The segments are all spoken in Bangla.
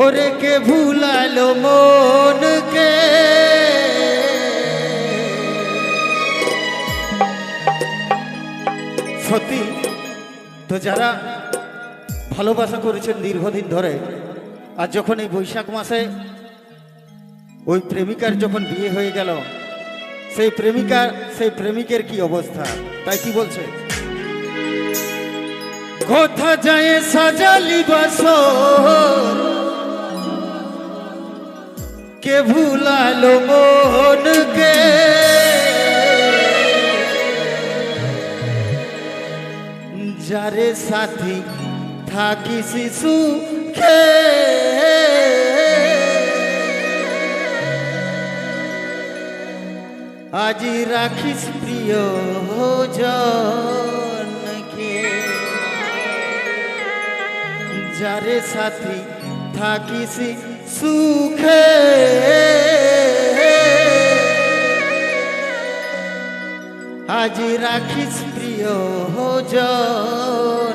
ওরে কে ভুলালো মনকে? সত্যি, তো যারা ভালোবাসা করেছেন দীর্ঘদিন ধরে, আর যখন এই বৈশাখ মাসে ওই প্রেমিকার যখন বিয়ে হয়ে গেল, সেই প্রেমিকা সেই প্রেমিকের কি অবস্থা? তাই কি বলছে? কোথা যায় সাজালি বাস কে ভুলালো মনকে যারে সাথী থাকি শিশু খে। আজি রাখিস প্রিয় জনকে যারে সাথী থাকিস সুখে। আজ রাখিস প্রিয় জনকে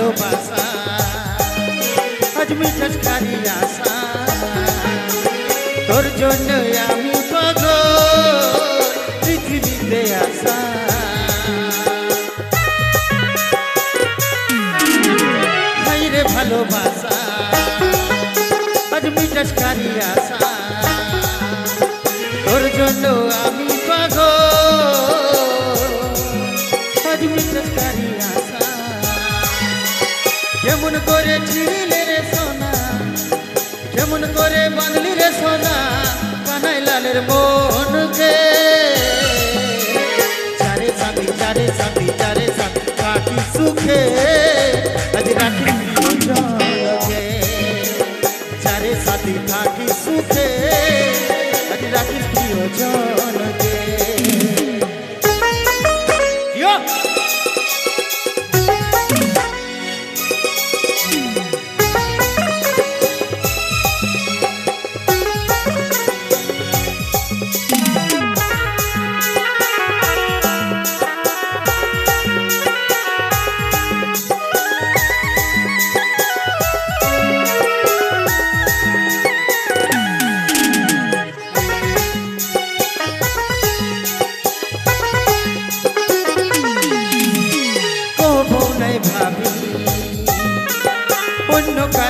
ভালোবাসা। আজ মিঠাস খালি আশা তোর জন্য আমি পাগল, পৃথিবীতে আসা। ভালোবাসা, আজ মিঠাস খালি আশা কেমন করে বাঁধলি রে সোনা? কানাই লালের মনকে। চারে সাথী চারে সাথী চারে সাথী কাটি সুখে।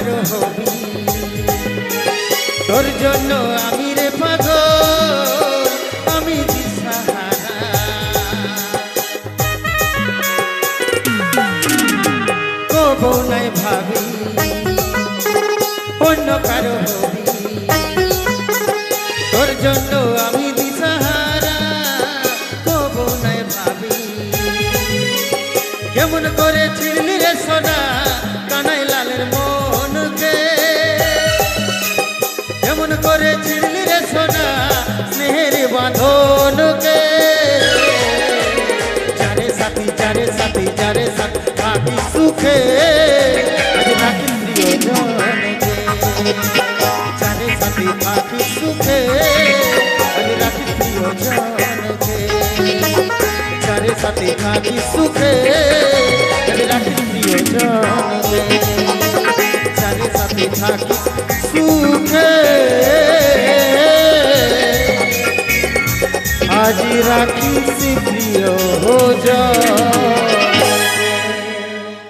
কারও হবি। তোর জন্য আমি রে পাগল, আমি কবো নাই ভাবি, অন্য কারও হবি। তোর জন্য আমি নাই ভাবি। কেমন করে ছিড়লি রে সোনা? প্রিয় জনকে। চারে থাকি সুখে। রাখি প্রিয় জনকে। সাথে থাকি সুখে। রাখি প্রিয় জনকে। সাথে থাকি সুখে। আজ রাখি প্রিয় জন